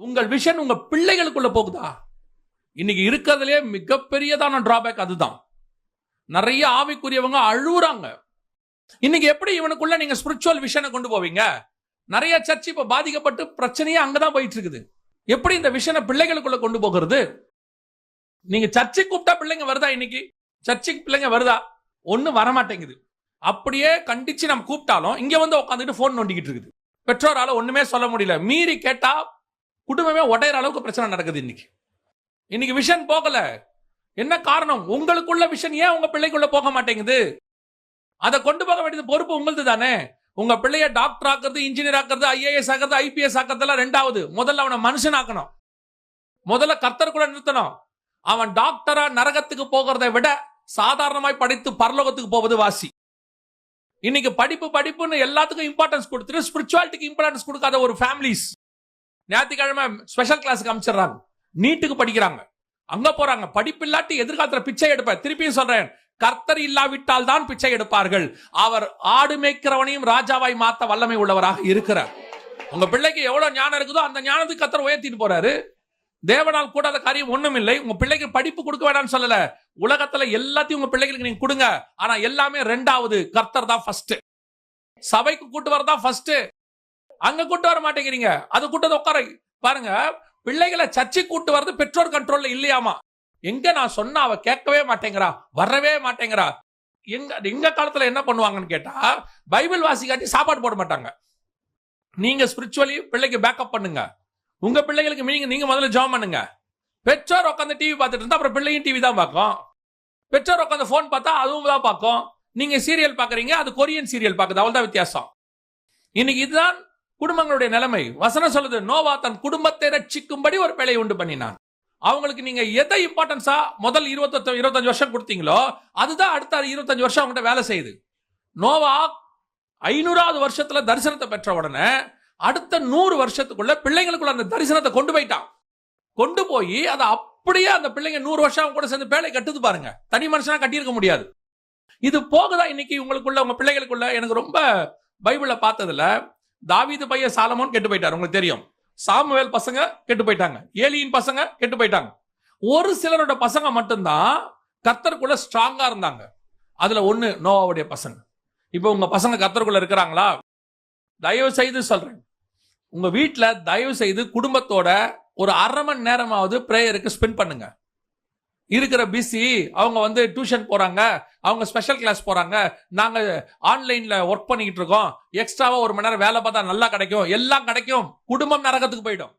உங்கள் விஷன் உங்க பிள்ளைகளுக்குள்ள போகுதா? இன்னைக்கு இருக்கிறதுலே மிகப்பெரியதான டிராபேக் அதுதான். நிறைய ஆவிக்குரியவங்க அழுவுறாங்க. இன்னைக்கு எப்படி இவனுக்குள்ள நீங்க ஸ்பிரிச்சுவல் விஷனை கொண்டு போவீங்க? நிறைய சர்ச் இப்ப பாதிக்கப்பட்டு பிரச்சனையே அங்கதான் போயிட்டு இருக்குது எப்படி இந்த விஷனை பிள்ளைகளுக்குள்ள கொண்டு போகிறது? நீங்க சர்ச்சைக்கு கூப்பிட்டா பிள்ளைங்க வருதா இன்னைக்கு? சர்ச்சுக்கு பிள்ளைங்க வருதா? ஒண்ணு வரமாட்டேங்குது. அப்படியே கண்டிச்சு நம்ம கூப்பிட்டாலும் இங்க வந்து உட்காந்துட்டு போன் நோண்டிக்கிட்டு இருக்குது. பெற்றோரால ஒண்ணுமே சொல்ல முடியல. மீறி கேட்டா குடும்பமே உடையிற அளவுக்கு பிரச்சனை நடக்குது இன்னைக்கு. இன்னைக்கு விஷன் போகல. என்ன காரணம்? உங்களுக்குள்ள விஷன் ஏன் உங்க பிள்ளைக்குள்ள போக மாட்டேங்குது? அதை கொண்டு போக வேண்டியது பொறுப்பு உங்களது தானே? உங்க பிள்ளைய டாக்டர் ஆக்குறது இன்ஜினியர் ஆக்குறது ஐஏஎஸ் ஆக்குறது ஐபிஎஸ் ஆக்குறதுலாம் ரெண்டாவது. முதல்ல அவனை மனுஷன் ஆக்கணும் முதல்ல கர்த்தர் கூட நிறுத்தணும். அவன் டாக்டரா நரகத்துக்கு போகிறதை விட சாதாரணமாய் படித்து பரலோகத்துக்கு போவது வாசி. இன்னைக்கு படிப்பு படிப்புன்னு எல்லாத்துக்கும் இம்பார்ட்டன்ஸ் கொடுத்துட்டு ஸ்பிரிச்சுவாலிட்டிக்கு இம்பார்ட்டன்ஸ் கொடுக்காத ஒரு ஃபேமிலிஸ் ஞாயிற்றுக்கிழமை ஸ்பெஷல் கிளாஸுக்கு அமைச்சிடுறாங்க. நீட்டுக்கு படிக்கிறாங்க. அங்க போறாங்க. படிப்பு இல்லாட்டி எதிர்காலத்துல பிச்சை எடுப்பேன் திருப்பியும் சொல்றேன். கர்த்தர் இல்லாவிட்டால் தான் பிச்சை எடுப்பார்கள். அவர் ஆடு மேய்க்கிறவனையும் ராஜாவாய் மாத்த வல்லமை உள்ளவராக இருக்கிறார். உங்க பிள்ளைக்கு எவ்வளவு ஞானம் இருக்குதோ அந்த ஞானத்துக்கு கர்த்தர் உயர்த்திட்டு போறாரு. தேவனால் கூடாத காரியம் ஒண்ணும் இல்லை உங்க பிள்ளைக்கு படிப்பு கொடுக்க வேண்டாம்னு சொல்லல. உலகத்துல எல்லாத்தையும் உங்க பிள்ளைகளுக்கு நீங்க கொடுங்க. ஆனா எல்லாமே ரெண்டாவது கர்த்தர் தான் ஃபர்ஸ்ட் சபைக்கு கூட்டு வரதான் ஃபர்ஸ்ட் அங்க கூட்டு வர மாட்டேங்கிறீங்க. அது கூட்டத்தை உட்கார பாருங்க பிள்ளைகளை சர்ச்சை கூட்டு வர்றது பெற்றோர் கண்ட்ரோல்ல இல்லையாமா? எங்க நான் சொன்னா அவ கேட்கவே மாட்டேங்கிறா வரவே மாட்டேங்கிறா. எங்க எங்க காலத்துல என்ன பண்ணுவாங்கன்னு கேட்டா பைபிள் வாசிக்காட்டி சாப்பாடு போட மாட்டாங்க. நீங்க ஸ்பிரிச்சுவலி பிள்ளைக்கு பேக்கப் பண்ணுங்க. உங்க பிள்ளைகளுக்கு நீங்க நீங்க முதல்ல ஜாம் பண்ணுங்க. பெற்றோர் உட்காந்து டிவி பார்த்துட்டு இருந்தா அப்புறம் பிள்ளையும் டிவி தான் பார்க்கும். பெற்றோர் உட்காந்து ஃபோன் பார்த்தா அதுவும் தான் பார்க்கும். நீங்க சீரியல் பாக்குறீங்க அது கொரியன் சீரியல் பார்க்குது அவ்வளவுதான் வித்தியாசம். இன்னைக்கு இதுதான் குடும்பங்களுடைய நிலைமை. வசனம் சொல்லுது நோவா தன் குடும்பத்தை ரட்சிக்கும்படி ஒரு பிழையை உண்டு பண்ணினான். அவங்களுக்கு நீங்க எதை இம்பார்ட்டன்ஸா முதல் இருபத்தி இருபத்தஞ்சு வருஷம் கொடுத்தீங்களோ அதுதான் அடுத்த இருபத்தஞ்சு வருஷம் அவங்ககிட்ட வேலை செய்யுது. நோவா ஐநூறாவது வருஷத்துல தரிசனத்தை பெற்ற உடனே அடுத்த நூறு வருஷத்துக்குள்ள பிள்ளைங்களுக்குள்ள அந்த தரிசனத்தை கொண்டு போயிட்டான். கொண்டு போய் அதை அப்படியே அந்த பிள்ளைங்க நூறு வருஷம் அவங்க கூட சேர்ந்து பேழை கட்டுது பாருங்க. தனி மனுஷனா கட்டியிருக்க முடியாது. இது போகுதா இன்னைக்கு உங்களுக்குள்ள உங்க பிள்ளைகளுக்குள்ள எனக்கு ரொம்ப பைபிளை பார்த்ததுல தாவீது பையன் சாலமோன் கெட்டு போயிட்டார். உங்களுக்கு தெரியும். சாமுவேல் பசங்க கெட்டு போயிட்டாங்க. ஏலியின் பசங்க கெட்டு போயிட்டாங்க. ஒரு சிலரோட பசங்க மட்டும்தான் கத்தருக்குள்ள ஸ்ட்ராங்கா இருந்தாங்க. அதுல ஒண்ணு நோவாவுடைய பசங்க. இப்போ உங்க பசங்க கத்தருக்குள்ள இருக்கிறாங்களா? தயவு செய்து சொல்றேன். உங்க வீட்டில் தயவு செய்து குடும்பத்தோட ஒரு அரை மணி நேரமாவது ப்ரேயருக்கு ஸ்பெண்ட் பண்ணுங்க. இருக்கிற பிசி அவங்க வந்து டியூஷன் போறாங்க அவங்க ஸ்பெஷல் கிளாஸ் போறாங்க நாங்க ஆன்லைன்ல ஒர்க் பண்ணிக்கிட்டு இருக்கோம் எக்ஸ்ட்ராவா ஒரு மணி நேரம் வேலை பார்த்தா நல்லா கிடைக்கும் எல்லாம் கிடைக்கும் குடும்பம் நரகத்துக்கு போயிடும்.